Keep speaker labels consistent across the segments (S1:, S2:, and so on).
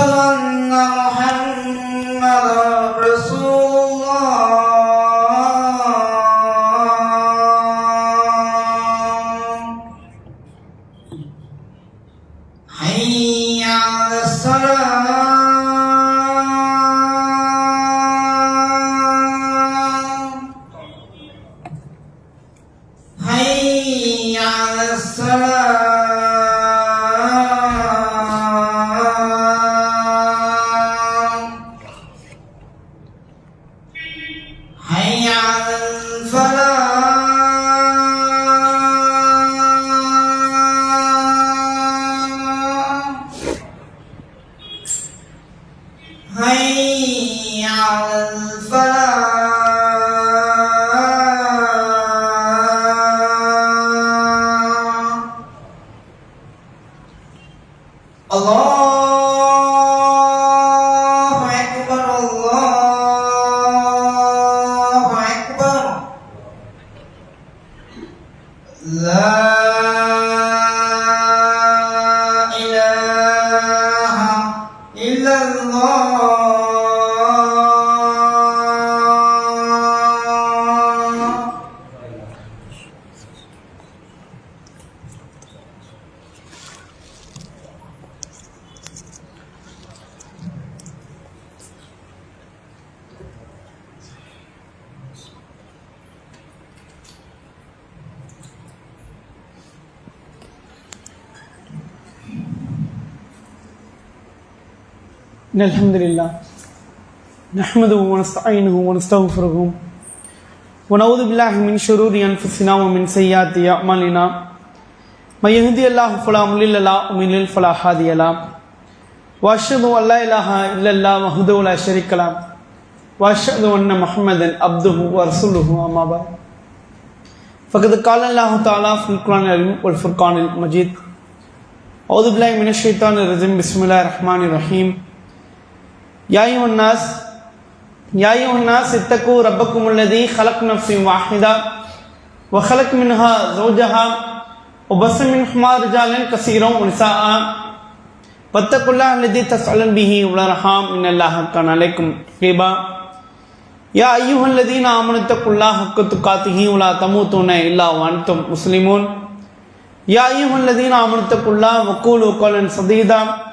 S1: أشهد أن محمدا Allah
S2: إن الحمد لله. نحمده ونستعينه ونستغفره. ونعوذ بالله من شرور أنفسنا ومن سيئات أعمالنا. من يهدي الله فلا مضل له ومن يضلل فلا هادي له. وأشهد أن لا إله إلا الله وحده لا شريك له. وأشهد أن محمدا عبده ورسوله أما بعد. فقد قال الله تعالى في القرآن العظيم والفرقان المجيد. أعوذ بالله من الشيطان الرجيم. بسم الله الرحمن الرحيم. يا الناس يا أيها الناس اتقوا ربكم الذي خلق نفس واحدة وخلق منها زوجها وبث منهما رجالا كثيرا ونساء. واتقوا الله الذي تسألون به والأرحام. إن الله كان عليكم رقيبا. يا أيها الذين آمنوا اتقوا الله حق تقاته ولا تموتون إلا وأنتم مسلمون. يا أيها الذين آمنوا اتقوا الله وقولوا قولا سديدا.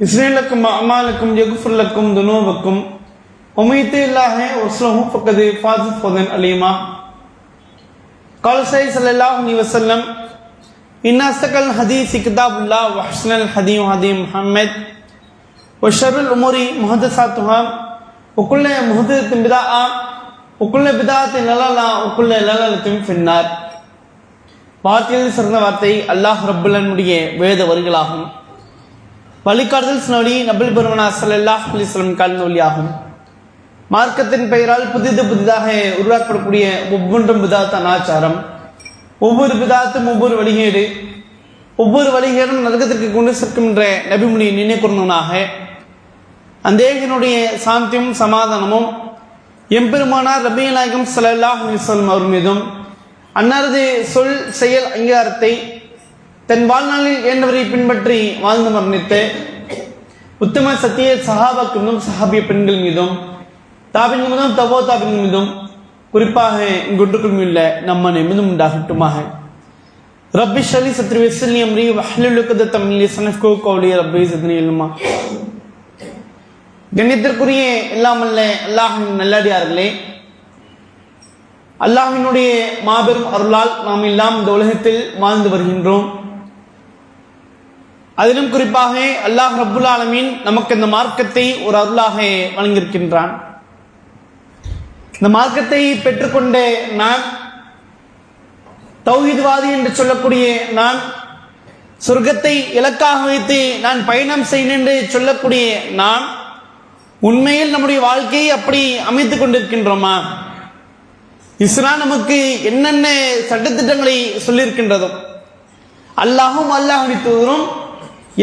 S2: இஸ்ரேலுக்கும் அமாலுக்கும் யகுஃபுல்லக்கும் துனோவுக்கும் உமைத்து இல்லாஹே உஸ்லஹு ஃபக்கது ஃபாசு ஃபோதன் அலீமா. கால்சை சல்லாஹ் அலி வசல்லம் இன்னஸ்தகல் ஹதீஸ் கிதாபுல்லா வஹ்சனல் ஹதீம் ஹதி முஹம்மத் வஷருல் உமரி முஹதசாத்துஹா உக்குள்ள முஹதத்தின் பிதா ஆ உக்குள்ள பிதாத்தின் லலலா உக்குள்ள லலலத்தும் பின்னார் வார்த்தையில் சிறந்த வார்த்தை அல்லாஹ் ரப்புல்லனுடைய வேத வரிகளாகும் வழிகாட்டுதல் சினவழி நபில் பெருமனா சல்லாஹ் அலிஸ்லம் கலந்த வழியாகும் மார்க்கத்தின் பெயரால் புதிது புதிதாக உருவாக்கப்படக்கூடிய ஒவ்வொன்றும் விதாத்த அனாச்சாரம். ஒவ்வொரு விதாத்தும் ஒவ்வொரு வழிகேடு. ஒவ்வொரு வழிகேடும் நரகத்திற்கு கொண்டு சேர்க்கின்ற நபிமுனியை நினைக்கூர்ணனாக அந்தேகனுடைய சாந்தியும் சமாதானமும் எம்பெருமானார் ரபி நாயகம் சல்லாஹ் அலிஸ்லம் அவர் மீதும் அன்னாரது சொல் செயல் அங்கீகாரத்தை தன் வாழ்நாளில் ஏண்டவரை பின்பற்றி வாழ்ந்து மரணித்து? உத்தம சத்திய சஹாபாக்கு மீதும் சஹாபிய பெண்கள் மீதும் தாபின் மீதும் தவோ தாபின் மீதும் குறிப்பாக இங்குட்டுக்கும் உள்ள நம்ம நிமிதம் உண்டாகட்டுமாக. ரப்பி ஷலி சத்ரி வெஸ்லி அம்ரி வஹலுலுக்கத தமிழ் சனஃப்கோ கௌலி ரப்பி சத்னி இல்லமா கண்ணியத்திற்குரிய இல்லாமல்ல அல்லாஹின் நல்லடியார்களே அல்லாஹினுடைய மாபெரும் அருளால் நாம் எல்லாம் இந்த உலகத்தில் வாழ்ந்து வருகின்றோம். அதிலும் குறிப்பாக அல்லாஹ் ரபுல் ஆலமீன் நமக்கு இந்த மார்க்கத்தை ஒரு அருளாக வழங்கியிருக்கின்றான். இந்த மார்க்கத்தை பெற்றுக்கொண்ட நான் தௌஹீத்வாதி என்று சொல்லக்கூடிய நான் சொர்க்கத்தை இலக்காக வைத்து நான் பயணம் செய்யணும் என்று சொல்லக்கூடிய நான் உண்மையில் நம்முடைய வாழ்க்கையை அப்படி அமைத்துக் கொண்டிருக்கின்றோமா? இஸ்லாம் நமக்கு என்னென்ன சட்டத்திட்டங்களை சொல்லியிருக்கின்றதோ அல்லாஹும் அல்லாஹ் தூதரும்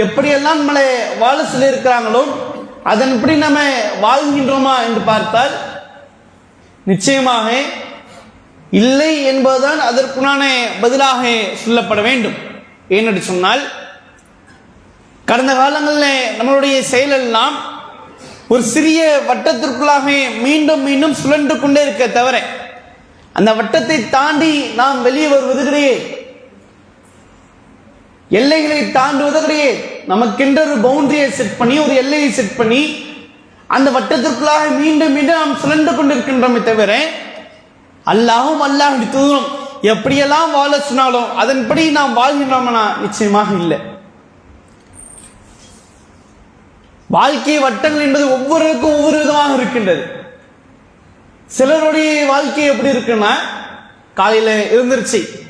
S2: எப்படியெல்லாம் நம்மளை வாழ சொல்லியிருக்கிறாங்களோ அதன்படி நம்ம வாழ்கின்றோமா என்று பார்த்தால் நிச்சயமாக இல்லை என்பதுதான் அதற்குண்டான பதிலாக சொல்லப்பட வேண்டும். ஏனென்று சொன்னால் கடந்த காலங்களில் நம்மளுடைய செயலெல்லாம் ஒரு சிறிய வட்டத்திற்குள்ளாக மீண்டும் மீண்டும் சுழன்று கொண்டே இருக்க தவிர அந்த வட்டத்தை தாண்டி நாம் வெளியே வருவது கிடையாது எல்லைகளை தாண்டுவது நமக்கென்ற ஒரு பவுண்டரியை செட் பண்ணி ஒரு எல்லையை செட் பண்ணி அந்த வட்டத்திற்குள்ளாக மீண்டும் மீண்டும் நாம் சுழன்று கொண்டிருக்கின்றோமே தவிர அல்லாஹும் அல்லாஹ் தூரம் எப்படியெல்லாம் வாழ சொன்னாலும் அதன்படி நாம் வாழ்கின்றோம்னா நிச்சயமாக இல்லை. வாழ்க்கை வட்டங்கள் என்பது ஒவ்வொருவருக்கும் ஒவ்வொரு விதமாக இருக்கின்றது. சிலருடைய வாழ்க்கை எப்படி இருக்குன்னா காலையில எழுந்திருச்சு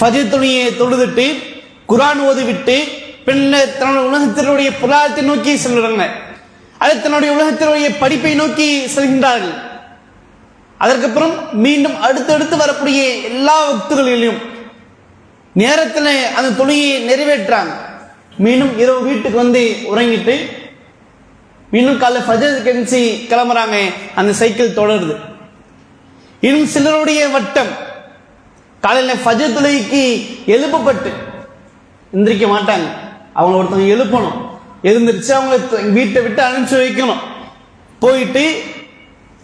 S2: ஃபஜி துணியை தொழுதுட்டு குரான் ஓதிவிட்டு பின்னர் தன்னுடைய உலகத்தினுடைய பொருளாதாரத்தை நோக்கி செல்கிறாங்க. அது தன்னுடைய உலகத்தினுடைய படிப்பை நோக்கி செல்கின்றார்கள். அதற்கப்புறம் மீண்டும் அடுத்தடுத்து வரக்கூடிய எல்லா வக்துகளிலும் நேரத்தில் அந்த துணியை நிறைவேற்றாங்க. மீண்டும் இரவு வீட்டுக்கு வந்து உறங்கிட்டு மீண்டும் காலைல ஃபஜர் கெஞ்சி கிளம்புறாங்க. அந்த சைக்கிள் தொடருது. இன்னும் சிலருடைய வட்டம் காலையில் ஃபஜர் தொழுகைக்கு எழுப்பப்பட்டு எந்திரிக்க மாட்டாங்க. அவங்க ஒருத்தவங்க எழுப்பணும். எழுந்திருச்சு அவங்க வீட்டை விட்டு அனுப்பிச்சு வைக்கணும். போயிட்டு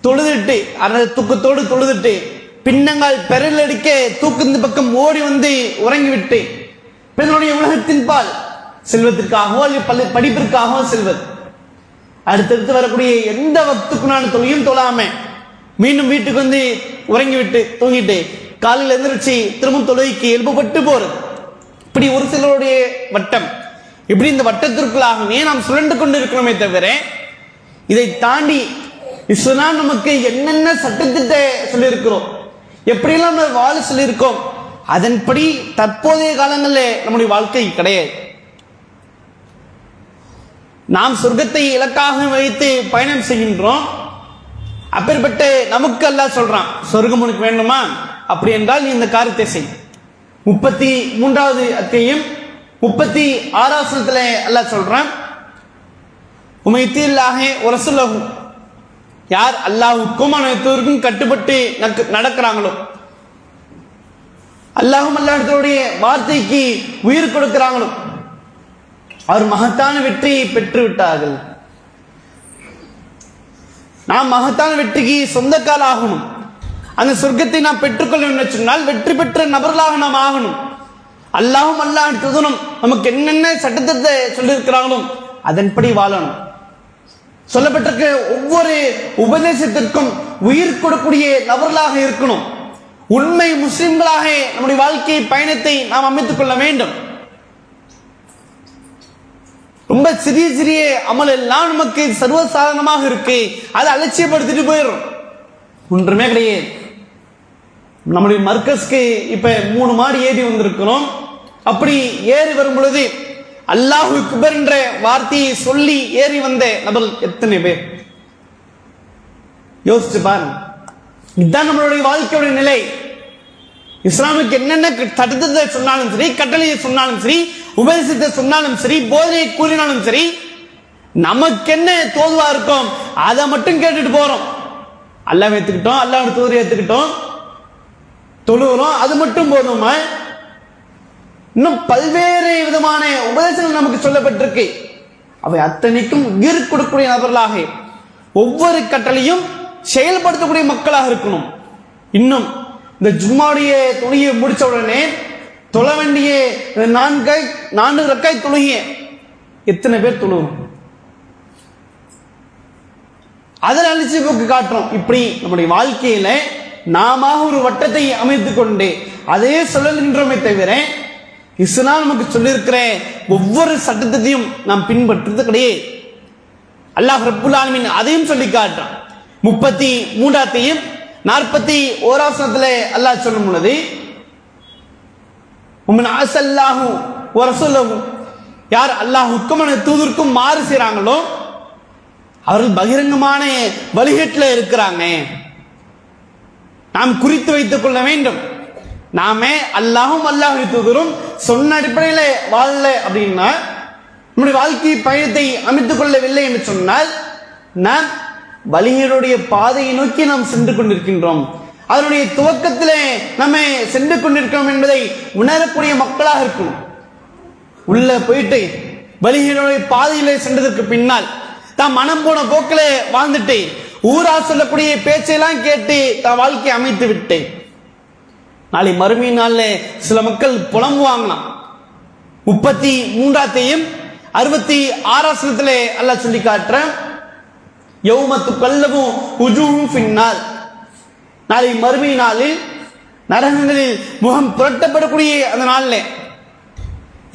S2: தொழுதுட்டு அந்த தூக்கத்தோடு தொழுதுட்டு பின்னங்கால் பெரல் அடிக்க தூக்கு இந்த பக்கம் ஓடி வந்து உறங்கி விட்டு உலகத்தின் பால் செல்வத்திற்காகவோ அல்லது பள்ளி படிப்பிற்காகவோ செல்வது. அடுத்தடுத்து வரக்கூடிய எந்த வக்துக்குனான தொழிலும் தொழாம மீண்டும் வீட்டுக்கு வந்து உறங்கி விட்டு தூங்கிட்டு காலையில் எந்திரிச்சு திரும்ப தொழுகைக்கு எழுப்பப்பட்டு போறது. இப்படி ஒரு சிலருடைய வட்டம் இப்படி இந்த வட்டத்திற்குள்ளாகவே நாம் சுழண்டு கொண்டு இருக்கிறோமே தவிர இதை தாண்டி இஸ்லாம் நமக்கு என்னென்ன சட்டத்திட்ட சொல்லியிருக்கிறோம் எப்படியெல்லாம் நம்ம வாழ சொல்லியிருக்கோம் அதன்படி தற்போதைய காலங்களில் நம்முடைய வாழ்க்கை கிடையாது. நாம் சொர்க்கத்தை இலக்காக வைத்து பயணம் செய்கின்றோம் அப்பேற்பட்ட நமக்கு எல்லாம் சொல்றான் சொர்க்கம் உனக்கு வேண்டுமா? அப்படி என்றால் நீ இந்த காரியத்தை செய். முப்பத்தி மூன்றாவது அத்தியம் முப்பத்தி ஆறாவசனத்துல அல்லாஹ் சொல்றான் உமைத்தீல்லாக ஒரு யார் அல்லாஹுக்கும் அனைத்திற்கும் கட்டுப்பட்டு நடக்கிறாங்களோ? அல்லாஹும் அல்லாஹுடைய வார்த்தைக்கு உயிர் கொடுக்கிறாங்களோ? அவர் மகத்தான வெற்றியை பெற்று விட்டார்கள். நாம் மகத்தான வெற்றிக்கு சொந்தக்கால் ஆகணும். அந்த சொர்க்கத்தை நாம் பெற்றுக்கொள்ள சொன்னால் வெற்றி பெற்ற நபர்களாக நாம் ஆகணும். அல்லாஹும் அல்லாஹ் துதனும் நமக்கு என்னென்ன சட்டத்தை சொல்லியிருக்கிறாங்களோ அதன்படி வாழணும். சொல்லப்பட்டிருக்க ஒவ்வொரு உபதேசத்திற்கும் உயிர் கொடுக்கூடிய நபர்களாக இருக்கணும். உண்மை முஸ்லிம்களாக நம்முடைய வாழ்க்கை பயணத்தை நாம் அமைத்துக் கொள்ள வேண்டும். ரொம்ப சிறிய சிறிய அமல் எல்லாம் நமக்கு சர்வசாதாரணமாக இருக்கு. அதை அலட்சியப்படுத்திட்டு போயிடும் ஒன்றுமே கிடையாது. நம்முடைய மர்க்கஸ்க்கு இப்ப மூணு மாடி ஏறி வந்திருக்கிறோம். அப்படி ஏறி வரும் பொழுது அல்லாஹு குபர் என்ற வார்த்தையை சொல்லி ஏறி வந்த நபர் எத்தனை பேர்? யோசிச்சு பாருங்க. இதுதான் நம்மளுடைய வாழ்க்கையுடைய நிலை. இஸ்லாமுக்கு என்னென்ன தடுத்ததை சொன்னாலும் சரி கட்டளையை சொன்னாலும் சரி உபதேசத்தை சொன்னாலும் சரி போதனையை கூறினாலும் சரி நமக்கு என்ன தோதுவா இருக்கும் அதை மட்டும் கேட்டுட்டு போறோம். அல்லாமே ஏத்துக்கிட்டோம் அல்லாஹ் தூதரை ஏத்துக்கிட்டோம். தொழுகிறோம் அது மட்டும் போதுமா இன்னும் பல்வேறு விதமான உபதேசங்கள் நமக்கு சொல்லப்பட்டிருக்கு. அவை அத்தனைக்கும் உயிர் கொடுக்கக்கூடிய நபர்களாக ஒவ்வொரு கட்டளையும் செயல்படுத்தக்கூடிய மக்களாக இருக்கணும். இன்னும் இந்த ஜும்மாவுடைய துணியை முடிச்ச உடனே தொழ வேண்டிய இந்த நான்கு நான்கு ரக்காய் தொழுகிய எத்தனை பேர் தொழுவோம்? அதில் அழிச்சு போக்கு காட்டுறோம். இப்படி நம்முடைய வாழ்க்கையில நாம ஒரு வட்டத்தை அமைத்துக் கொண்டு அதே சொல்லுகின்றோமே தவிர இஸ்லாம் நமக்கு சொல்லியிருக்கிற ஒவ்வொரு சட்டத்தையும் நாம் பின்பற்றுறது கிடையாது. அல்லாஹ் ரப்புல் ஆலமின் அதையும் சொல்லி காட்டுறான். முப்பத்தி மூன்றாத்தையும் நாற்பத்தி ஓராசனத்துல அல்லாஹ் சொல்லும் பொழுது உமன் ஒரு சொல்லவும் யார் அல்லாஹுக்கும் தூதருக்கும் மாறு செய்றாங்களோ அவர்கள் பகிரங்கமான வழிகேட்டில் இருக்கிறாங்க. நாம் குறித்து வைத்துக் கொள்ள வேண்டும். நாமே அல்லாஹும் அல்லாஹ் தூதரும் சொன்ன அடிப்படையில் வாழல அப்படின்னா நம்முடைய வாழ்க்கை பயணத்தை அமைத்துக் கொள்ளவில்லை என்று சொன்னால் நாம் வழிகளுடைய பாதையை நோக்கி நாம் சென்று கொண்டிருக்கின்றோம். அதனுடைய துவக்கத்திலே நம்ம சென்று கொண்டிருக்கிறோம் என்பதை உணரக்கூடிய மக்களாக இருக்கும். உள்ள போயிட்டு வழிகளுடைய பாதையிலே சென்றதற்கு பின்னால் தாம் மனம் போன போக்கிலே வாழ்ந்துட்டு ஊரா சொல்லக்கூடிய பேச்செல்லாம் கேட்டு தான் வாழ்க்கையை அமைத்து விட்டேன். நாளை மறுமை நாள்ல சில மக்கள் புலம்புவாங்களாம் முப்பத்தி மூன்றாத்தையும் அறுபத்தி ஆறாசனத்திலே அல்ல சொல்லி காட்டுறேன். யௌமத்து கல்லவும் உஜுவும் பின்னால் நாளை மறுமை நாளில் நரகங்களில் முகம் புரட்டப்படக்கூடிய அந்த நாளில்.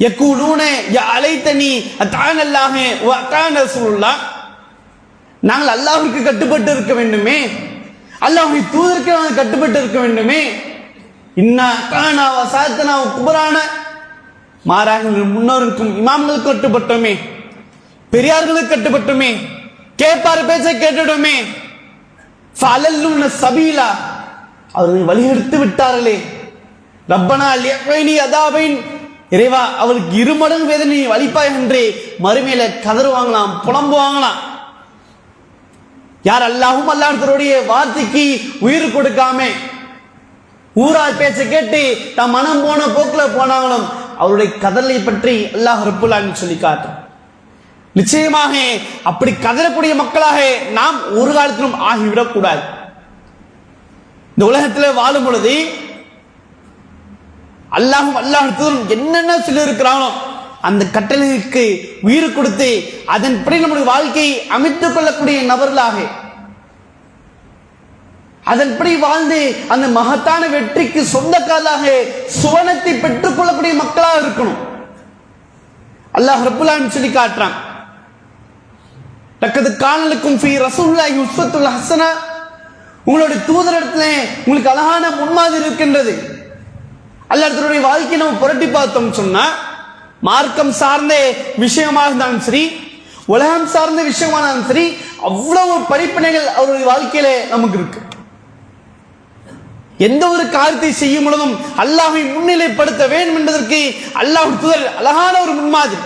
S2: யக்கூலூன யா அலைத்தனி அத்தான் அல்லாஹ் வ அத்தான் ரசூலுல்லாஹ். நாங்கள் அல்லாஹ்வுக்கு கட்டுப்பட்டு இருக்க வேண்டுமே. அல்லாஹ்வை தூதருக்கு நாங்கள் கட்டுப்பட்டு இருக்க வேண்டுமே. இன்னா அத்தானா வசாத்தனா குபரான மாறாக எங்கள் முன்னோருக்கும் இமாம்களுக்கு கட்டுப்பட்டோமே. பெரியார்களுக்கு கட்டுப்பட்டோமே. கேட்பார் பேச்சை கேட்டுடுமே ஃபலல்லும் சபீலா. அவர்கள் வழியெடுத்து விட்டார்களே. ரப்பனா லியஃபைனி அதாபைன். இறைவா அவளுக்கு இருமடங்கு வேதனை வலிப்பாய் என்றே மறுமையில கதறுவாங்களாம் புலம்புவாங்களாம் யார் அல்லாஹும் அல்லாஹருடைய வார்த்தைக்கு உயிர் கொடுக்காம ஊரார் பேச்சை கேட்டு தம் மனம் போன போக்குல போனாங்களும் அவருடைய கதலை பற்றி அல்லாஹ் ரப்புல்லான்னு சொல்லி காட்டும். நிச்சயமாக அப்படி கதறக்கூடிய மக்களாக நாம் ஒரு காலத்திலும் ஆகிவிடக் கூடாது. இந்த உலகத்தில் வாழும் பொழுது அல்லாஹும் அல்லாஹ் என்னென்ன சொல்லி இருக்கிறானோ அந்த கட்டளைக்கு உயிர் கொடுத்து அதன்படி நம்முடைய வாழ்க்கையை அமைத்துக் கொள்ளக்கூடிய நபர்களாக. அதன்படி வாழ்ந்து அந்த மகத்தான வெற்றிக்கு சொந்தக்காரராக சுவனத்தை பெற்றுக் கொள்ளக்கூடிய மக்களாக இருக்கணும். அல்லாஹ் ரப்புல்லான்னு சொல்லி காட்டுறான். தக்கது காணலுக்கும் ஃபி ரசூல்லாஹி உஸ்வத்துல் ஹசனா. உங்களுடைய தூதரிடத்துல உங்களுக்கு அழகான முன்மாதிரி இருக்கின்றது. அல்லாஹ்வுடைய வாழ்க்கையை நம்ம புரட்டி பார்த்தோம் சொன்னா மார்க்கம் சார்ந்த விஷயமாக இருந்தாலும் சரி உலகம் சார்ந்த விஷயமா இருந்தாலும் சரி அவ்வளவு படிப்பினைகள் அவருடைய வாழ்க்கையில நமக்கு இருக்கு. எந்த ஒரு காரியத்தை செய்யும் பொழுதும் அல்லாஹை முன்னிலைப்படுத்த வேண்டும் என்பதற்கு அல்லாஹ் தூதர் அழகான ஒரு முன்மாதிரி.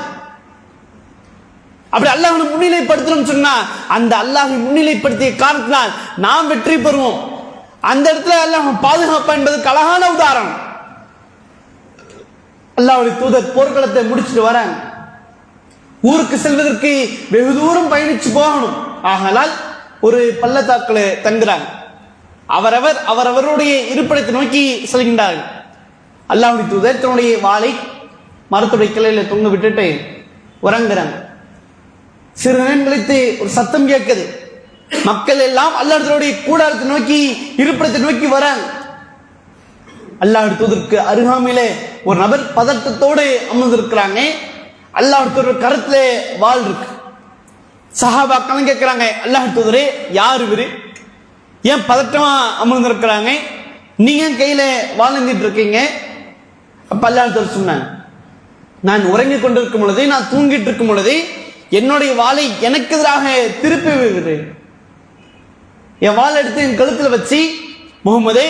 S2: அப்படி அல்லாஹ் முன்னிலைப்படுத்தணும் சொன்னா அந்த அல்லாஹை முன்னிலைப்படுத்திய காரணத்தினால் நாம் வெற்றி பெறுவோம். அந்த இடத்துல அல்லாஹ் பாதுகாப்பா என்பதற்கு அழகான உதாரணம். அல்லாவுடைய தூதர் போர்க்களத்தை முடிச்சுட்டு வராங்க ஊருக்கு செல்வதற்கு வெகு தூரம் பயணிச்சு போகணும். ஆகலால் ஒரு பள்ளத்தாக்கில் தங்குறாங்க அவரவர் அவரவருடைய இருப்பிடத்தை நோக்கி செல்கின்றார்கள். அல்லாவுடைய தூதர் தன்னுடைய வாளை மரத்துடைய கிளையில தொங்க விட்டுட்டு உறங்குறாங்க. சிறு நேரம் கழித்து ஒரு சத்தம் கேட்குது. மக்கள் எல்லாம் அல்லாடத்தினுடைய கூடாரத்தை நோக்கி இருப்பிடத்தை நோக்கி வராங்க. அல்லாஹ் தூதருக்கு அருகாமையிலே ஒரு நபர் பதட்டத்தோடு அமர்ந்திருக்கிறாங்க. அல்லாஹ் தூதர் கருத்துல வாள் இருக்கு. சஹாபாக்களும் கேட்கிறாங்க அல்லாஹ் தூதரே யார் இவரு? ஏன் பதட்டமா அமர்ந்திருக்கிறாங்க? நீங்க ஏன் கையில வாழ்ந்துட்டு இருக்கீங்க? அப்ப அல்லாஹ் தூதர் சொன்னாங்க நான் உறங்கிக் கொண்டிருக்கும் பொழுது நான் தூங்கிட்டு இருக்கும் பொழுது என்னுடைய வாளை எனக்கு எதிராக திருப்பி விடுகிறேன். என் வாழை எடுத்து என் கழுத்தில் வச்சு முகமதே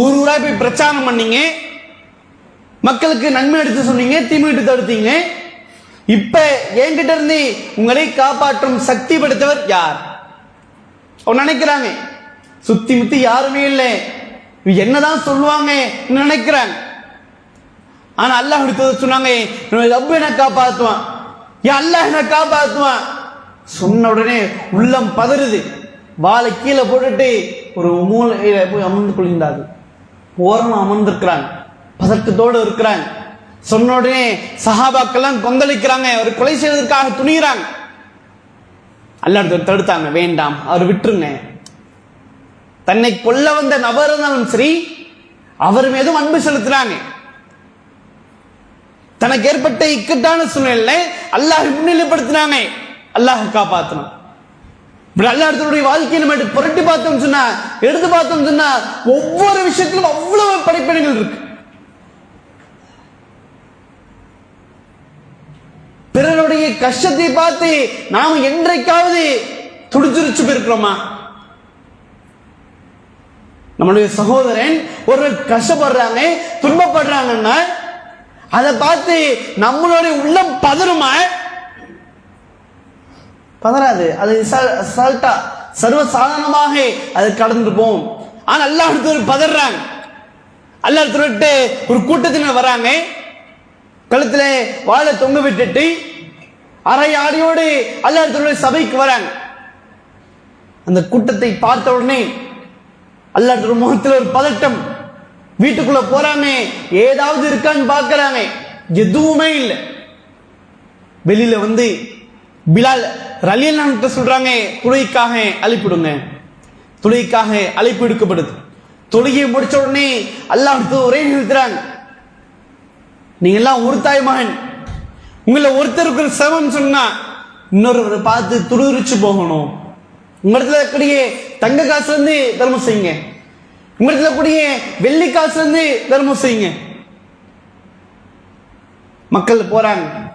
S2: ஊர் ஊரா போய் பிரச்சாரம் பண்ணீங்க? மக்களுக்கு நன்மை எடுத்து சொன்னீங்க தீமை எடுத்து தடுத்தீங்க. இப்ப என்கிட்ட இருந்து உங்களை காப்பாற்றும் சக்தி படுத்தவர் யார்? நினைக்கிறாங்க சுத்தி முத்தி யாருமே இல்லை. என்னதான் சொல்லுவாங்க நினைக்கிறாங்க. ஆனா அல்லாஹ் எடுத்து சொன்னாங்க ரப்பு என்ன காப்பாத்துவான். என் அல்லாஹ் என்ன காப்பாத்துவான். சொன்ன உடனே உள்ளம் பதறுது. வாளை கீழே போட்டுட்டு ஒரு மூளை போய் அமர்ந்து கொள்கின்றார்கள். ஓரமா அமர்ந்திருக்கிறாங்க. பதட்டத்தோடு இருக்கிறாங்க. சொன்ன உடனே சஹாபாக்கெல்லாம் கொந்தளிக்கிறாங்க. அவர் கொலை செய்வதற்காக துணிகிறாங்க அல்லாஹ் தடுத்தாங்க. வேண்டாம் அவர் விட்டுருங்க. தன்னை கொல்ல வந்த நபர் இருந்தாலும் சரி அவர் மீதும் அன்பு செலுத்துறாங்க. தனக்கு ஏற்பட்ட இக்கட்டான சூழ்நிலை அல்லாஹ் முன்னிலைப்படுத்தினாங்க அல்லாஹ் காப்பாத்தணும். இப்படி வாழ்க்கையை நம்ம புரட்டி பார்த்தோம் சொன்னா எடுத்து பார்த்தோம் சொன்னா ஒவ்வொரு விஷயத்திலும் அவ்வளவு படிப்பினைகள் இருக்கு. பிறருடைய கஷ்டத்தை பார்த்து நாம என்றைக்காவது துடிச்சுரிச்சு போயிருக்கிறோமா? நம்மளுடைய சகோதரன் ஒரு கஷ்டப்படுறாங்க துன்பப்படுறாங்கன்னா அதை பார்த்து நம்மளுடைய உள்ளம் பதறுமா? பதறாது. அது சால்ட்டா. சர்வசாதாரணமாக அது கடந்து போகும். ஆனா அல்லாஹ் பதறாங்க. அல்லாஹ் விட்டு ஒரு கூட்டத்தினர் வராங்க. கழுத்துல வாழை தொங்க விட்டுட்டு அரை ஆடியோடு அல்லாஹ் சபைக்கு வராங்க. அந்த கூட்டத்தை பார்த்த உடனே அல்லாஹ் முகத்தில் ஒரு பதட்டம். வீட்டுக்குள்ள போறாமே. ஏதாவது இருக்கான்னு பார்க்கறாமே. எதுவுமே இல்லை. வெளியில வந்து பிலால் ரலியல்லான் சொல்றாங்க துளைக்காக அழைப்பிடுங்க. துளைக்காக அழைப்பு எடுக்கப்படுது. தொழுகையை முடிச்ச உடனே அல்லாஹ் ஒரே நிறுத்துறாங்க. நீங்க எல்லாம் ஒரு தாய் மகன். உங்களை ஒருத்தருக்கு ஒரு சிரமம் சொன்னா இன்னொருவரை பார்த்து துளிரிச்சு போகணும். உங்க இடத்துல இருக்கக்கூடிய தங்க காசுல இருந்து தர்மம் செய்யுங்க. உங்க இடத்துல இருக்கக்கூடிய வெள்ளி காசுல இருந்து தர்மம் செய்யுங்க. மக்கள் போறாங்க.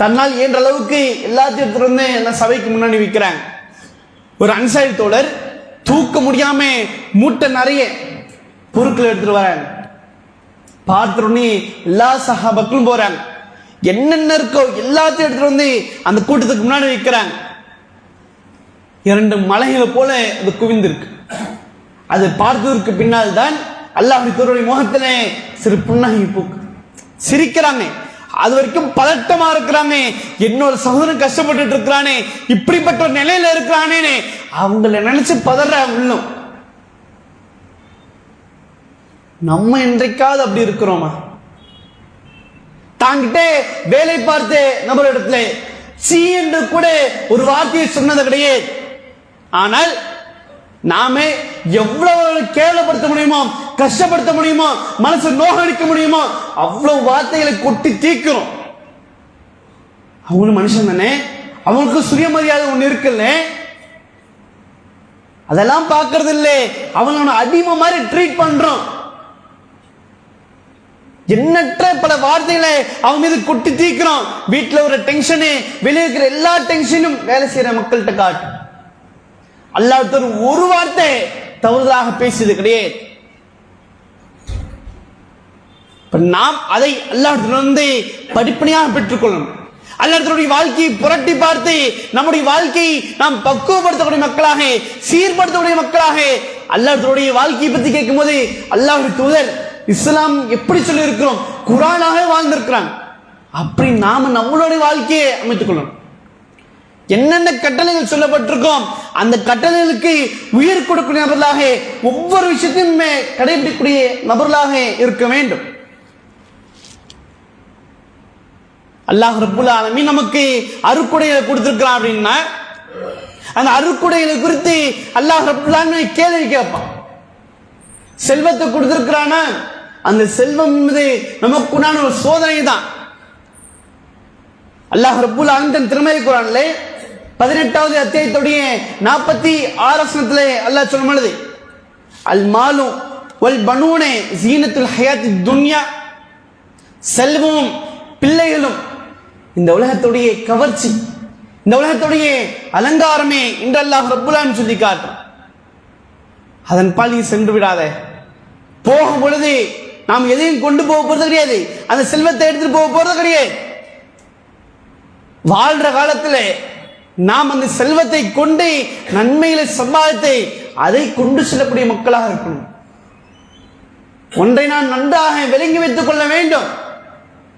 S2: தன்னால் இயன்ற அளவுக்கு எல்லாத்தையும் எடுத்துட்டு வந்து சபைக்கு முன்னாடி விற்கிறாங்க ஒரு அன்சாரி தோழர் தூக்க முடியாம மூட்டை நிறைய பொருட்கள் எடுத்துட்டு வராங்க. பார்த்த எல்லா சகாபக்களும் போறாங்க. என்னென்ன இருக்கோ எல்லாத்தையும் எடுத்துட்டு வந்து அந்த கூட்டத்துக்கு முன்னாடி வைக்கிறாங்க. இரண்டு மலைகளை போல அது குவிந்திருக்கு. அது பார்த்ததற்கு பின்னால் தான் அல்லாஹ் தோருடைய முகத்திலே சிறு புன்னகை பூக்கு சிரிக்கிறாங்க. அது வரைக்கும் பதட்டமா இருக்கிறாங்க என்னோட சகோதரன் கஷ்டப்பட்டுட்டு இருக்கிறானே. இப்படிப்பட்ட ஒரு நிலையில இருக்கிறானே அவங்கள நினைச்சு பதற உள்ளும். நம்ம இன்றைக்காவது அப்படி இருக்கிறோமா? தாங்கிட்டே வேலை பார்த்து நபர் இடத்துல சி என்று கூட ஒரு வார்த்தையை சொன்னது கிடையாது. ஆனால் நாமே எவ்வளவு கேவலப்படுத்த முடியுமோ கஷ்டப்படுத்த முடியுமோ மனசு நோகடிக்க முடியுமோ அவ்வளவு வார்த்தைகளை கொட்டி தீக்கிறோம் அவங்களும் மனுஷன் தானே? அவங்களுக்கு சுயமரியாதை ஒண்ணு இருக்குல்ல? அதெல்லாம் பார்க்கறது இல்லை அவங்கள அதிகமா மாதிரி ட்ரீட் பண்றோம். எண்ணற்ற பல வார்த்தைகளை அவன் மீது கொட்டி தீக்கிறோம் வீட்டில் ஒரு டென்ஷனு வெளியே இருக்கிற எல்லா டென்ஷனும் வேலை செய்யற மக்கள்கிட்ட காட்டும். அல்லாஹ் ஒரு வார்த்தை தவறுதலாக பேசியது கிடையாது. நாம் அதை அல்லாஹிலிருந்து படிப்பனையாக பெற்றுக்கொள்ளணும். அல்லாஹ்வுடைய வாழ்க்கையை புரட்டி பார்த்து நம்முடைய வாழ்க்கையை நாம் பக்குவப்படுத்தக்கூடிய மக்களாக சீர்படுத்தக்கூடிய மக்களாக அல்லாஹ்வுடைய வாழ்க்கையை பத்தி கேட்கும்போது அல்லாஹ் தூதர் இஸ்லாம் எப்படி சொல்லி இருக்கிறோம் குரானாக வாழ்ந்திருக்கிறாங்க அப்படி நாம நம்மளுடைய வாழ்க்கையை அமைத்துக் கொள்ளணும் என்னென்ன கட்டளைகள் சொல்லப்பட்டிருக்கோம் அந்த கட்டளைகளுக்கு உயிர் கொடுக்கும் நபர்களாக ஒவ்வொரு விஷயத்தையுமே கடைபிடிக்கக்கூடிய நபர்களாக இருக்க வேண்டும். அல்லாஹ் ரபுல் ஆலமி நமக்கு அருக்குடைகளை கொடுத்திருக்கிறான் அப்படின்னா அந்த அருக்குடைகளை குறித்து அல்லாஹ் ரபுல் ஆலமி கேள்வி கேட்பான். செல்வத்தை கொடுத்திருக்கிறானா? அந்த செல்வம் என்பது நமக்குண்டான ஒரு சோதனை தான் அல்லாஹ் ரபுல் ஆலமீன் தன் திறமையை குரான்ல பதினெட்டாவது அத்தியாயத்துடைய நாற்பத்தி ஆரசனத்திலே அல்லாஹ் சொல்லும் பொழுது அல் மாலும் ஒல் பனூனே ஜீனத்துல் ஹயாத்தி துன்யா. செல்வமும் பிள்ளைகளும் இந்த உலகத்துடைய கவர்ச்சி இந்த உலகத்துடைய அலங்காரமே இன்று அல்லாஹ் ரப்புலான்னு சொல்லி காட்டும் அதன் பால் நீ சென்று விடாத. போகும் பொழுது நாம் எதையும் கொண்டு போக போறது கிடையாது. அந்த செல்வத்தை எடுத்துட்டு போக போறது கிடையாது. வாழ்ற காலத்துல நாம் அந்த செல்வத்தை கொண்டு நன்மையில சம்பாதத்தை அதை கொண்டு செல்லக்கூடிய மக்களாக இருக்கணும். ஒன்றை நான் நன்றாக விளங்கி வைத்துக் கொள்ள வேண்டும்.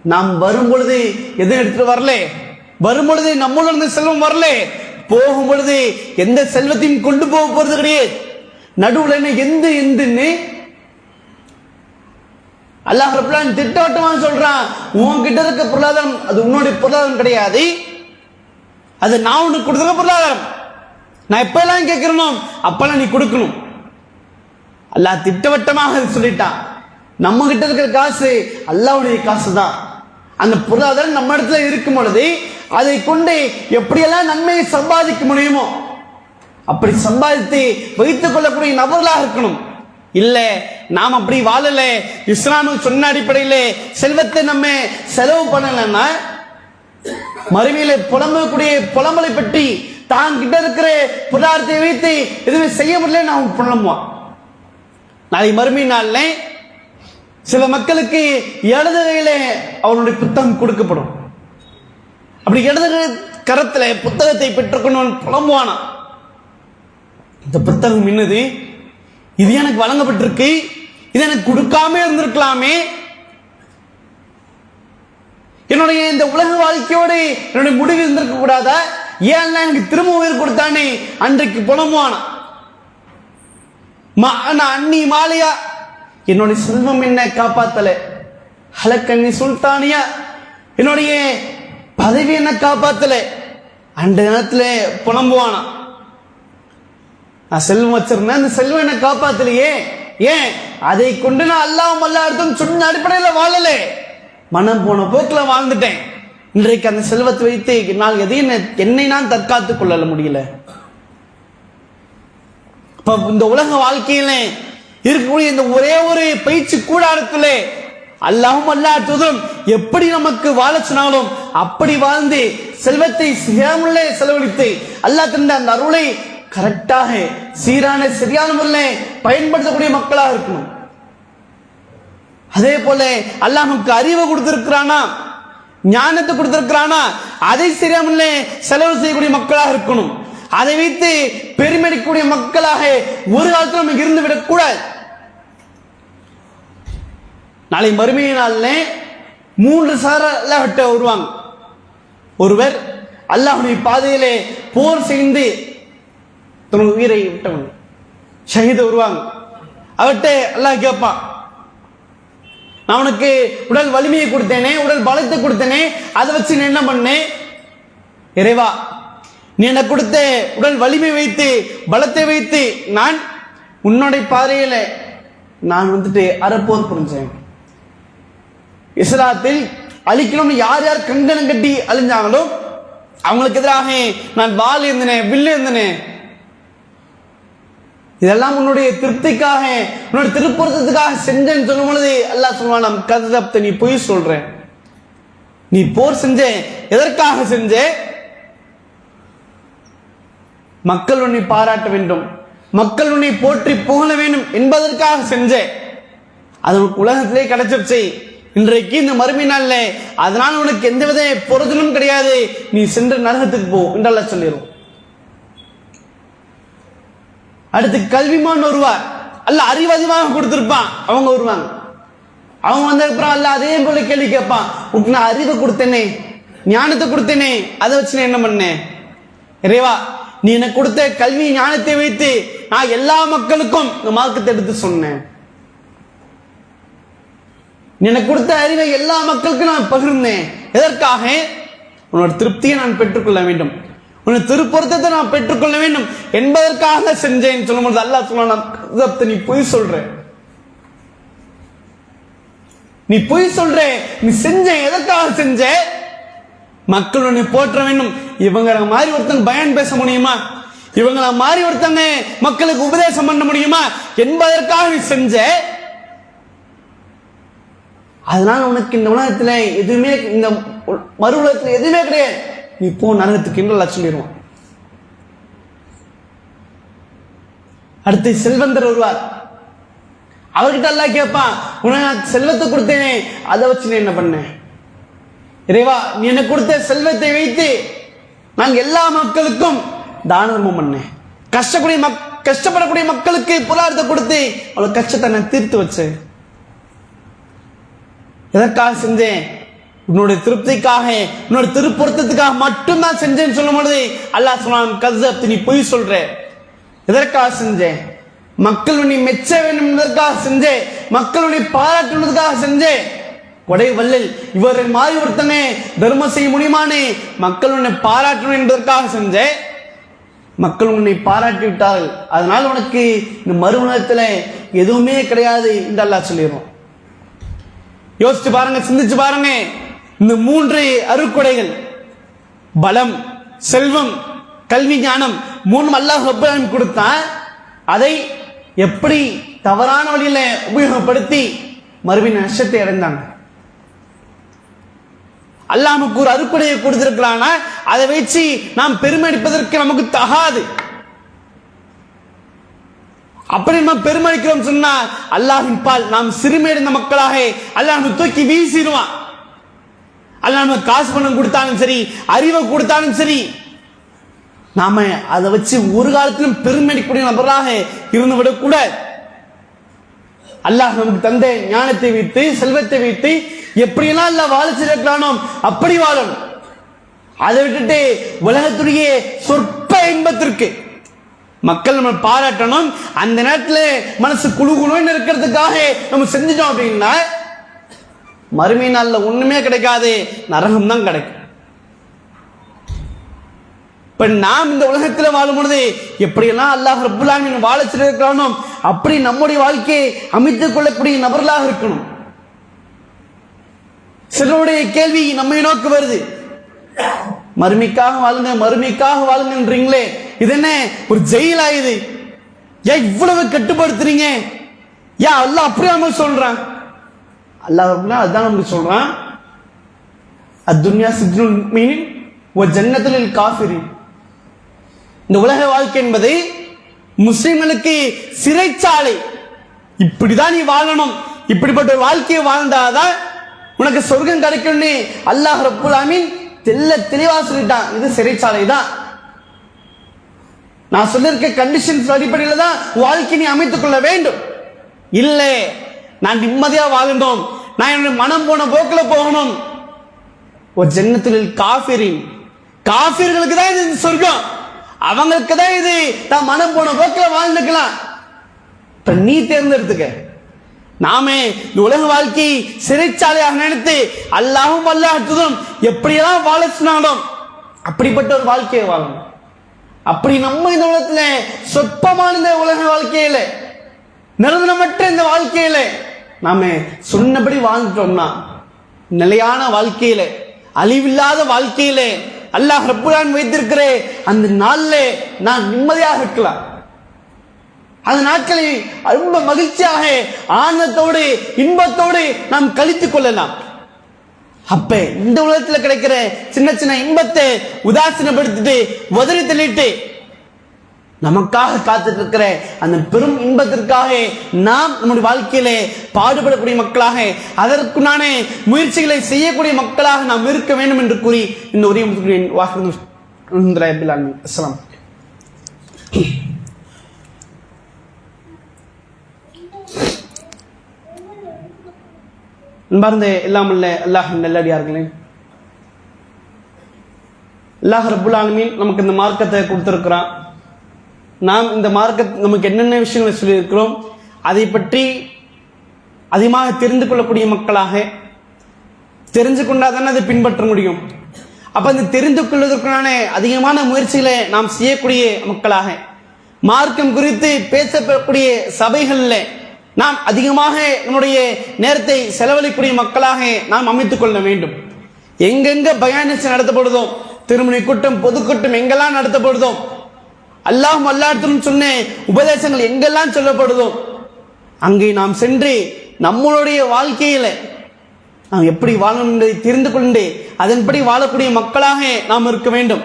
S2: நாம் வரும் பொழுது எதுவும் எடுத்துட்டு வரல? வரும் பொழுது நம்மளுடைய செல்வம் வரல? போகும் பொழுது எந்த செல்வத்தையும் கொண்டு போக போறது கிடையாது. நடுவுல என்ன எந்த எந்துன்னு? அல்லாஹ் ரப்லான் திட்டவட்டமா சொல்றான். உன்கிட்ட இருக்க பொருளாதாரம் அது உன்னுடைய பொருளாதாரம் கிடையாது. அது நான் உனக்கு கொடுத்துருக்க பொருளாதாரம் நான் எப்பெல்லாம் கேட்கிறனோ அப்பெல்லாம் நீ கொடுக்கணும். அல்லாஹ் திட்டவட்டமாக சொல்லிட்டான். நம்ம கிட்ட இருக்கிற காசு அல்லாவுடைய காசு தான் அந்த பொருளாதாரம் நம்ம இடத்துல இருக்கும் பொழுது அதை கொண்டு எப்படியெல்லாம் நன்மையை சம்பாதிக்க முடியுமோ அப்படி சம்பாதித்து வைத்துக் கொள்ளக்கூடிய நபர்களாக இருக்கணும். இல்ல நாம் அப்படி வாழல. இஸ்லாமுக்கு சொன்ன அடிப்படையில் செல்வத்தை நம்ம செலவு பண்ணலைன்னா மறுமையில புலம்பக்கூடிய புலம்பலை பற்றி தான் கிட்ட இருக்கிற பொருளாதாரத்தை வைத்து எதுவுமே செய்ய முடியல நான் புலம்புவான். நாளை மறுமை நாள்ல சில மக்களுக்கு இடது அவனுடைய புத்தகம் கொடுக்கப்படும். அப்படி இடது கரத்துல புத்தகத்தை பெற்றுக்கொண்டு புலம்புவானா இந்த புத்தகம் என்னது? இது எனக்கு வழங்கப்பட்டிருக்கு. இது எனக்கு கொடுக்காம இருந்திருக்கலாமே. என்னுடைய இந்த உலக வாழ்க்கையோடு என்னுடைய முடிவு இருந்திருக்க கூடாதா ஏன் எனக்கு திரும்ப உயிர் கொடுத்தானே? அன்றைக்கு புலம்புவானா. மா- அண்ணி மாலையா? என்னுடைய செல்வம் என்ன காப்பாத்தல. ஹலக்கண்ணி சுல்தானியா? என்னுடைய பதவி என்ன காப்பாத்தல. அந்த நேரத்துல புலம்புவானா? நான் செல்வம் வச்சிருந்தேன் அந்த செல்வம் என்ன காப்பாத்தலையே. ஏன்? அதை கொண்டு நான் அல்லாஹ் அல்லாஹ் சொன்ன அடிப்படையில் வாழலை. மனம் போன போக்கில் வாழ்ந்துட்டேன். இன்றைக்கு அந்த செல்வத்தை வைத்து என்னால் எதையும் என்னை நான் தற்காத்துக் கொள்ள முடியல. இப்ப இந்த உலக வாழ்க்கையில இருக்கக்கூடிய இந்த ஒரே ஒரு பயிற்சி கூடாரத்திலே அல்லாவும் அல்லாஹ்வும் எப்படி நமக்கு வாழ சொன்னாலும் அப்படி வாழ்ந்து செல்வத்தை சியாமுள்ளே செலவழித்து அல்லாஹ் தந்த அந்த அருளை கரெக்டாக சீரான சரியான முறையில் பயன்படுத்தக்கூடிய மக்களாக இருக்கணும். அதே போல அல்லாஹ் நமக்கு அறிவை கொடுத்திருக்கிறானா? ஞானத்தை கொடுத்திருக்கிறானா? அதை சரியாமல் செலவு செய்யக்கூடிய மக்களாக இருக்கணும். அதை வைத்து பெருமடிக்கூடிய மக்களாக ஒரு காலத்தில் நம்ம இருந்து விடக்கூடாது நாளை மறுமைய நாள்ல மூன்று சார அல்லாஹ்கிட்ட வருவாங்க. ஒருவர் அல்லாஹுடைய பாதையிலே போர் செய்து தன் உயிரை விட்டவன். ஷஹீத் வருவாங்க. அவர்கிட்ட அல்லாஹ் கேட்பான் நான் உனக்கு உடல் வலிமையை கொடுத்தேனே உடல் பலத்தை கொடுத்தேனே அதை வச்சு நீ என்ன பண்ணேன்? இறைவா நீ எனக்கு கொடுத்த உடல் வலிமை வைத்து பலத்தை வைத்து நான் உன்னுடைய பாதையில நான் வந்துட்டு அறப்போர் புரிஞ்சேன். இஸ்லாத்தில் அழிக்கணும்னு யார் யார் கங்கணம் கட்டி அழிஞ்சாங்களோ அவங்களுக்கு எதிராக நான் வாள் இருந்தனே வில்லு இருந்தனே இதெல்லாம் உன்னுடைய திருப்திக்காக உன்னுடைய திருப்பொருத்தத்துக்காக செஞ்சேன்னு சொல்லும் பொழுது அல்லாஹ் சொல்லுவான் நம் கதப்த நீ பொய் சொல்றேன். நீ போர் செஞ்சேன் எதற்காக செஞ்ச? மக்கள் உன்னை பாராட்ட வேண்டும். மக்கள் உன்னை போற்றி புகழ வேண்டும் என்பதற்காக செஞ்சேன் அது உனக்கு உலகத்திலே கிடைச்சிருச்சு. இன்றைக்கு இந்த மறுமை நாள்ல அதனால உனக்கு எந்தவித பொருத்தனும் கிடையாது. நீ சென்று நரகத்துக்கு போ என்றெல்லாம் சொல்லிடுவோம் அடுத்து கல்விமான் வருவார் அல்ல அறிவு கொடுத்துருப்பான். அவங்க வருவாங்க. அவங்க வந்த அப்புறம் அல்ல அதே போல கேள்வி கேட்பான். உனக்கு நான் அறிவை கொடுத்தேனே. ஞானத்தை கொடுத்தேனே. அதை வச்சு நான் என்ன பண்ணேன்? இறைவா நீ எனக்கு கொடுத்த கல்வி ஞானத்தை வைத்து நான் எல்லா மக்களுக்கும் இந்த மார்க்கத்தை எடுத்து சொன்னேன். நீ எனக்கு கொடுத்த அறிவை எல்லா மக்களுக்கும் நான் பகிர்ந்தேன். எதற்காக? உன்னோட திருப்தியை நான் பெற்றுக்கொள்ள வேண்டும். உன்னை திருப்பொருத்தத்தை நான் பெற்றுக்கொள்ள வேண்டும். என்பதற்காக செஞ்சேன். சொல்லும்போது அல்லாஹ் சொல்ல நீ பொய் சொல்ற. நீ பொய் சொல்ற. நீ செஞ்ச எதற்காக செஞ்ச? மக்கள் உன்னை போற்ற வேண்டும். இவங்க மாதிரி ஒருத்தன் பயன் பேச முடியுமா? இவங்கள மாதிரி ஒருத்தங்க மக்களுக்கு உபதேசம் பண்ண முடியுமா? என்பதற்காக நீ செஞ்ச. அதனால உனக்கு இந்த உலகத்துல எதுவுமே இந்த மறு உலகத்துல எதுவுமே கிடையாது. நீ போ நரகத்துக்கு என்று சொல்லிடுவான் அடுத்து செல்வந்தர் வருவார். அவர்கிட்ட எல்லாம் கேட்பான் உனக்கு நான் செல்வத்தை கொடுத்தேனே அதை வச்சு நீ என்ன பண்ண? இறைவா நீ எனக்கு கொடுத்த செல்வத்தை வைத்து நான் எல்லா மக்களுக்கும் தான பண்ணேன். கஷ்டக்கூடிய மக் கஷ்டப்படக்கூடிய மக்களுக்கு பொருளாதாரத்தை கொடுத்து அவ்வளவு கஷ்டத்தை நான் தீர்த்து வச்சேன். எதற்காக செஞ்சேன்? உன்னுடைய திருப்திக்காக உன்னோட திருப்பொருத்தத்துக்காக மட்டும்தான் செஞ்சேன்னு சொல்லும் பொழுது அல்லாஹ் சொன்னான் கசப் நீ பொய் சொல்ற. எதற்காக செஞ்சேன்? மக்கள் உன்னை மெச்ச வேண்டும் என்பதற்காக செஞ்சேன். மக்கள் உன்னை பாராட்டுவதற்காக செஞ்சேன். கொடை வல்லல் இவரை மாறி ஒருத்தனே தர்மம் செய்ய முடியுமானே மக்கள் உன்னை பாராட்டணும் என்பதற்காக செஞ்சேன். மக்கள் உன்னை பாராட்டி விட்டார்கள். அதனால் உனக்கு இந்த மறுமணத்துல எதுவுமே கிடையாது என்று அல்லாஹ் சொல்லிடுறோம் யோசிச்சு பாருங்க சிந்திச்சு பாருங்க. இந்த மூன்று அருக்குடைகள் பலம் செல்வம் கல்வி ஞானம் மூணு அல்லாஹ் கொடுத்தா கொடுத்தான் அதை எப்படி தவறான வழியில உபயோகப்படுத்தி மறுபின் நஷ்டத்தை அடைந்தாங்க. அல்லாமுக்கு ஒரு அறுப்படையை கொடுத்திருக்கிறானா அதை வச்சு நாம் பெருமை அடிப்பதற்கு நமக்கு தகாது. அப்படி நம்ம பெருமடிக்கிறோம் சொன்னா அல்லாஹின் பால் நாம் சிறுமையடைந்த மக்களாக அல்லாஹ் தூக்கி வீசிடுவான். அல்லாஹ் நம்ம காசு பணம் கொடுத்தாலும் சரி அறிவை கொடுத்தாலும் சரி நாம அதை வச்சு ஒரு காலத்திலும் பெருமையடிக்கூடிய நபராக இருந்து விடக்கூடாது அல்லாஹ் நமக்கு தந்த ஞானத்தை வைத்து செல்வத்தை வைத்து எப்படியெல்லாம் அல்லாஹ் வாழ அப்படி வாழணும் அதை விட்டுட்டு உலகத்துடைய சொற்ப இன்பத்திற்கு மக்கள் நம்ம பாராட்டணும். அந்த நேரத்துல மனசு குழு குழுன்னு இருக்கிறதுக்காக நம்ம செஞ்சிட்டோம் அப்படின்னா மறுமை நாளில் ஒண்ணுமே கிடைக்காது நரகம் தான் கிடைக்கும். இப்போ நாம் இந்த உலகத்துல வாழும் பொழுது எப்படியெல்லாம் அல்லாஹ் ரபுல்லாமின் ஆலமீன் வாழ அப்படி நம்முடைய வாழ்க்கையை அமைத்துக் கொள்ளக்கூடிய நபர்களாக இருக்கணும். சிலருடைய கேள்வி நம்மை நோக்கி வருது. மறுமைக்காக வாழுங்க மறுமைக்காக வாழுங்கன்றீங்களே இது என்ன ஒரு ஜெயிலா இது ஏன் இவ்வளவு கட்டுப்படுத்துறீங்க? ஏன் அல்லாஹ் அப்படியே நம்ம சொல்றான்? அல்லாஹ் ரப்புல் அதான் நமக்கு சொல்றான். அத்துன்யா சித்னுல் மீனின் ஒரு ஜன்னத்தில் காஃபிரி இந்த உலக வாழ்க்கை என்பது முஸ்லிம்களுக்கு சிறைச்சாலை. இப்படிதான் நீ வாழணும். இப்படிப்பட்ட ஒரு வாழ்க்கையை வாழ்ந்தாதான் உனக்கு சொர்க்கம் கிடைக்கும்னு அல்லாஹ் ரப்புல் தெல்ல தெளிவா சொல்லிட்டான். இது சிறைச்சாலை தான் நான் சொல்லிருக்க கண்டிஷன்ஸ் அடிப்படையில் தான் வாழ்க்கை நீ அமைத்துக் கொள்ள வேண்டும். இல்லை நான் நிம்மதியா வாழ்ந்தோம். நான் என்னுடைய மனம் போன போக்கில் போகணும். ஒரு ஜன்னத்தில் காஃபிரின். காஃபிர்களுக்கு தான் இது சொர்க்கம். அவங்களுக்கு தான் இது தான் மனம் போன போக்கில் வாழ்ந்துக்கலாம். இப்ப நீ தேர்ந்தெடுத்துக்க. நாமே இந்த உலக வாழ்க்கை சிறைச்சாலையாக நினைத்து அல்லாஹும் அல்லாஹத்தும் எப்படியெல்லாம் வாழ சொன்னாலும் அப்படிப்பட்ட ஒரு வாழ்க்கையை வாழணும். அப்படி நம்ம இந்த உலகத்துல சொற்பமான இந்த உலக வாழ்க்கையில நிரந்தரமற்ற இந்த வாழ்க்கையில நாம சொன்னபடி வாழ்ந்துட்டோம்னா நிலையான வாழ்க்கையில அழிவில்லாத வாழ்க்கையில அல்லாஹ் ரப்புரான் வைத்திருக்கிறேன் அந்த நாள்ல நான் நிம்மதியாக இருக்கலாம். அந்த நாட்களை ரொம்ப மகிழ்ச்சியாக ஆனந்தத்தோடு இன்பத்தோடு நாம் கழித்துக் கொள்ளலாம். அப்ப இந்த உலகத்துல கிடைக்கிற சின்ன சின்ன இன்பத்தை உதாசீனப்படுத்திட்டு உதறி தள்ளிட்டு நமக்காக காத்துட்டு இருக்கிற அந்த பெரும் இன்பத்திற்காக நாம் நம்முடைய வாழ்க்கையிலே பாடுபடக்கூடிய மக்களாக அதற்குண்டான முயற்சிகளை செய்யக்கூடிய மக்களாக நாம் இருக்க வேண்டும் என்று கூறி இந்த உரிய வாக்கு அஸ்லாம் அன்பார்ந்த எல்லாம் அல்ல அல்லாஹ் நல்லடியார்களே. அல்லாஹ் ரப்புல் நமக்கு இந்த மார்க்கத்தை கொடுத்திருக்கிறான். நாம் இந்த மார்க்க நமக்கு என்னென்ன விஷயங்களை சொல்லியிருக்கிறோம் அதை பற்றி அதிகமாக தெரிந்து கொள்ளக்கூடிய மக்களாக தெரிஞ்சு கொண்டாதானே அதை பின்பற்ற முடியும். அப்ப அந்த தெரிந்து கொள்வதற்கான அதிகமான முயற்சிகளை நாம் செய்யக்கூடிய மக்களாக மார்க்கம் குறித்து பேசப்படக்கூடிய சபைகளில் நாம் அதிகமாக நம்முடைய நேரத்தை செலவழிக்கக்கூடிய மக்களாக நாம் அமைத்துக் கொள்ள வேண்டும். எங்கெங்க பயானிச்சு நடத்தப்படுதோ திருமணி கூட்டம் பொதுக்கூட்டம் எங்கெல்லாம் நடத்தப்படுதோ அல்லாஹும் அல்லாஹ்வும் சொன்ன உபதேசங்கள் எங்கெல்லாம் சொல்லப்படுதோ அங்கே நாம் சென்று நம்மளுடைய வாழ்க்கையில நாம் எப்படி வாழணும் என்பதை தெரிந்து கொண்டு அதன்படி வாழக்கூடிய மக்களாக நாம் இருக்க வேண்டும்.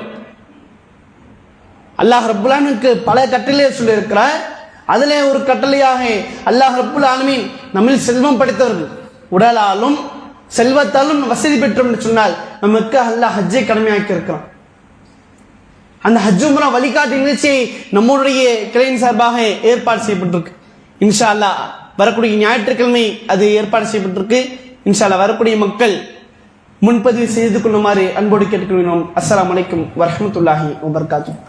S2: அல்லாஹ் ரபுல்லானுக்கு பல கட்டளையை சொல்லியிருக்கிறார். அதிலே ஒரு கட்டளையாக அல்லாஹ் ரபுல் ஆலமீன் நம்மில் செல்வம் படைத்தவர்கள் உடலாலும் செல்வத்தாலும் வசதி பெற்றோம் என்று சொன்னால் நமக்கு அல்லாஹ் ஹஜ்ஜை கடமையாக்கி இருக்கிறான். அந்த ஹஜ்ஜும்ரா வழிகாட்டு நிகழ்ச்சியை நம்மளுடைய கிளையின் சார்பாக ஏற்பாடு செய்யப்பட்டிருக்கு. இன்ஷா வரக்கூடிய ஞாயிற்றுக்கிழமை அது ஏற்பாடு செய்யப்பட்டிருக்கு. இன்ஷா வரக்கூடிய மக்கள் முன்பதிவு செய்து கொள்ளுமாறு அன்போடு கேட்டுக்கொள்கிறோம். அஸ்லாம் வலைக்கம் வரமத்துல்லாஹி வபரகாத்துஹு.